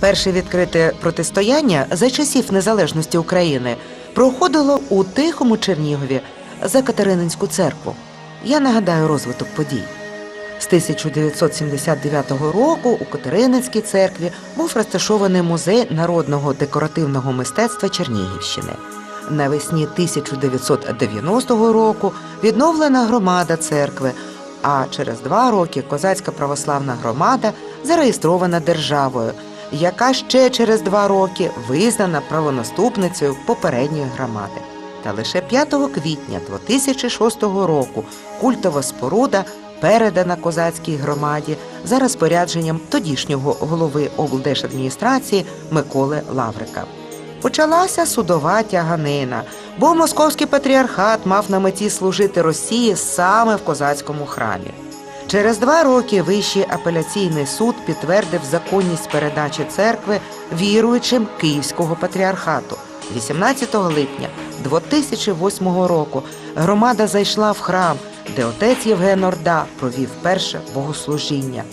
Перше відкрите протистояння за часів незалежності України проходило у Тихому Чернігові за Катерининську церкву. Я нагадаю розвиток подій. З 1979 року у Катерининській церкві був розташований музей народного декоративного мистецтва Чернігівщини. Навесні 1990 року відновлена громада церкви, а через два роки козацька православна громада зареєстрована державою, яка ще через два роки визнана правонаступницею попередньої громади. Та лише 5 квітня 2006 року культова споруда передана козацькій громаді за розпорядженням тодішнього голови облдержадміністрації Миколи Лаврика. Почалася судова тяганина, бо московський патріархат мав на меті служити Росії саме в козацькому храмі. Через два роки Вищий апеляційний суд підтвердив законність передачі церкви віруючим Київського патріархату. 18 липня 2008 року громада зайшла в храм, де отець Євген Орда провів перше богослужіння.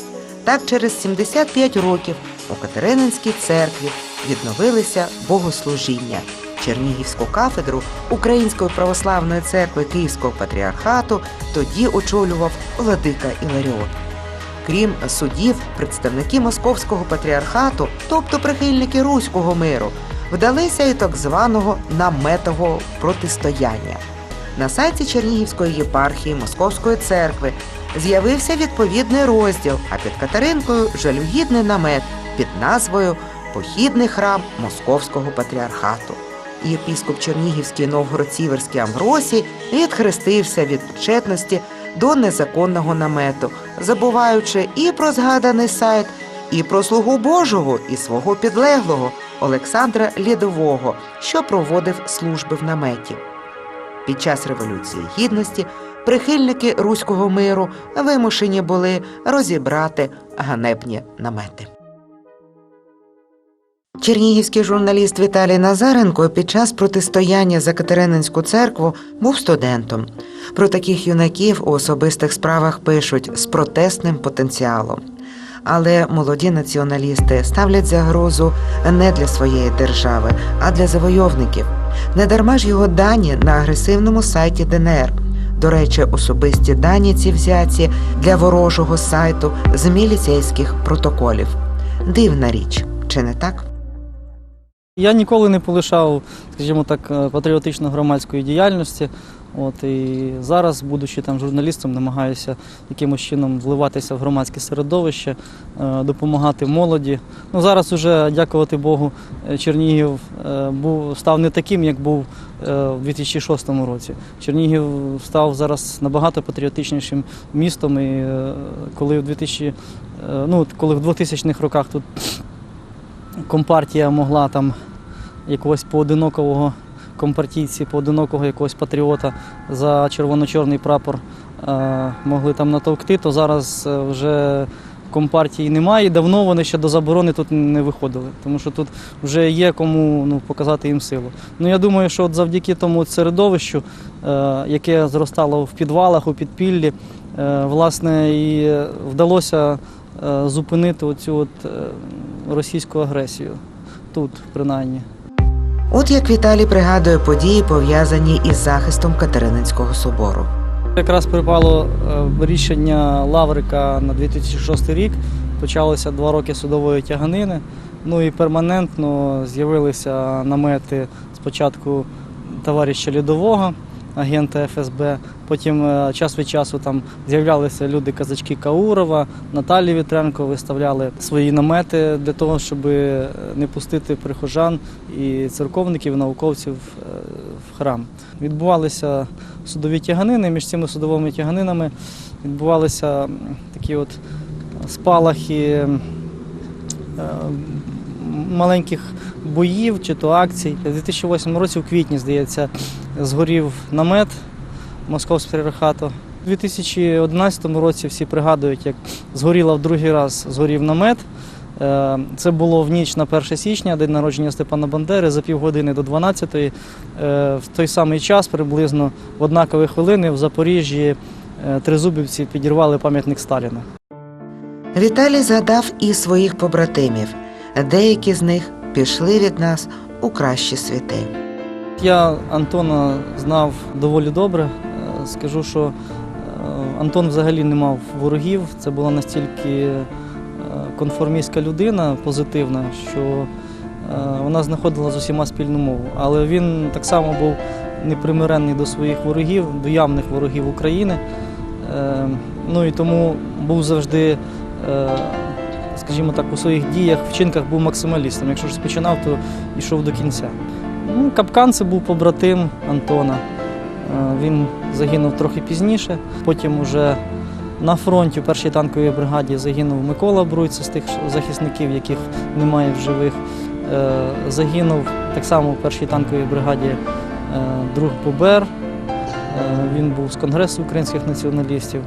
Так, через 75 років у Катерининській церкві відновилися богослужіння. Чернігівську кафедру Української православної церкви Київського патріархату тоді очолював владика Іларіон. Крім судів, представники московського патріархату, тобто прихильники руського миру, вдалися і так званого наметового протистояння. На сайті Чернігівської єпархії Московської церкви з'явився відповідний розділ, а під Катеринкою жалюгідний намет під назвою Похідний храм Московського патріархату. Єпіскоп Чернігівський Новгород-Сіверський Амвросій відхрестився від причетності до незаконного намету, забуваючи і про згаданий сайт, і про слугу Божого, і свого підлеглого Олександра Лідового, що проводив служби в наметі. Під час Революції Гідності прихильники руського миру вимушені були розібрати ганебні намети. Чернігівський журналіст Віталій Назаренко під час протистояння за Катерининську церкву був студентом. Про таких юнаків у особистих справах пишуть з протестним потенціалом. Але молоді націоналісти ставлять загрозу не для своєї держави, а для завойовників. Недарма ж його дані на агресивному сайті ДНР. До речі, особисті дані ці взяті для ворожого сайту з міліцейських протоколів. Дивна річ, чи не так? Я ніколи не полишав, скажімо так, е, патріотично-громадської діяльності. От і зараз, будучи там журналістом, намагаюся якимось чином вливатися в громадське середовище, е, допомагати молоді. Ну зараз уже, дякувати Богу, е, Чернігів був став не таким, як був в 2006 році. Чернігів став зараз набагато патріотичнішим містом. І коли в 2000, е, ну, коли в 2000-х роках тут компартія могла там якогось поодинокового компартійці, поодинокого якогось патріота за червоно-чорний прапор е, могли там натовкти, то зараз е, вже компартії немає. І давно вони ще до заборони тут не виходили, тому що тут вже є кому ну, показати їм силу. Ну я думаю, що от завдяки тому середовищу, е, яке зростало в підвалах, у підпіллі, власне, і вдалося зупинити оцю от російську агресію тут, принаймні. От як Віталій пригадує події, пов'язані із захистом Катерининського собору. Якраз припало е, рішення Лаврика на 2006 рік. Почалося два роки судової тяганини. Ну і перманентно з'явилися намети спочатку товариша Лідового, агента ФСБ. Потім е, час від часу там з'являлися люди казачки Каурова, Наталі Вітренко виставляли свої намети для того, щоб е, не пустити прихожан і церковників, і науковців е, в храм. Відбувалися судові тяганини. Між цими судовими тяганинами відбувалися такі от спалахи маленьких боїв чи то акцій. У 2008 році, у квітні, здається, згорів намет московського патріархату. У 2011 році всі пригадують, як згоріла в другий раз згорів намет. Е, Це було в ніч на 1 січня, день народження Степана Бандери, за півгодини до 12-ї. Е, В той самий час, приблизно в однакові хвилини, в Запоріжжі е, тризубівці підірвали пам'ятник Сталіна. Віталій згадав і своїх побратимів. Деякі з них пішли від нас у кращі світи. Я Антона знав доволі добре. Е, Скажу, що е, Антон взагалі не мав ворогів. Це була настільки е, конформістська людина, позитивна, що вона знаходила з усіма спільну мову. Але він так само був непримиренний до своїх ворогів, до явних ворогів України. Ну і тому був завжди, скажімо так, у своїх діях, вчинках був максималістом. Якщо ж починав, то йшов до кінця. Ну, Капкан це був побратим Антона. Е, Він загинув трохи пізніше. Потім уже на фронті у першій танковій бригаді загинув Микола Бруйце з тих захисників, яких немає в живих. Е, Загинув так само у першій танковій бригаді е, друг Бобер. Він був з Конгресу українських націоналістів.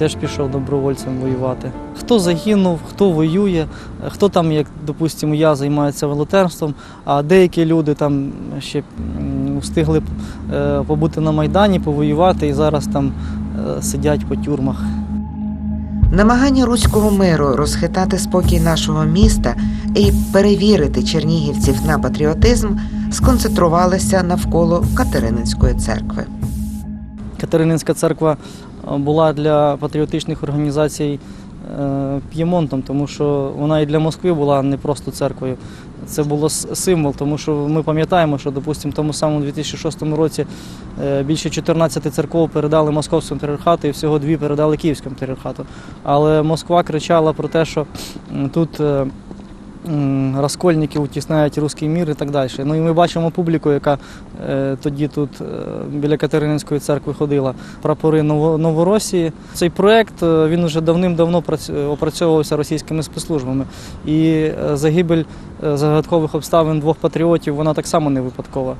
Теж пішов добровольцем воювати. Хто загинув, хто воює, хто там, як допустимо, я займається волонтерством, а деякі люди там ще встигли е, побути на Майдані, повоювати і зараз там е, сидять по тюрмах. Намагання руського миру розхитати спокій нашого міста і перевірити чернігівців на патріотизм сконцентрувалися навколо Катерининської церкви. Катерининська церква е, була для патріотичних організацій е, п'ємонтом, тому що вона і для Москви була не просто церквою. Це було символ, тому що ми пам'ятаємо, що, допустимо, в тому самому 2006 році е, більше 14 церков передали московському патріархату і всього дві передали київському патріархату. Але Москва кричала про те, що тут м, розкольники утісняють руський мір і так далі. Ну і ми бачимо публіку, яка е, тоді тут е, біля Катерининської церкви ходила, прапори Новоросії. Цей проект е, він вже давним-давно прац- опрацьовувався російськими спецслужбами. І загибель загадкових обставин двох патріотів вона так само не випадкова.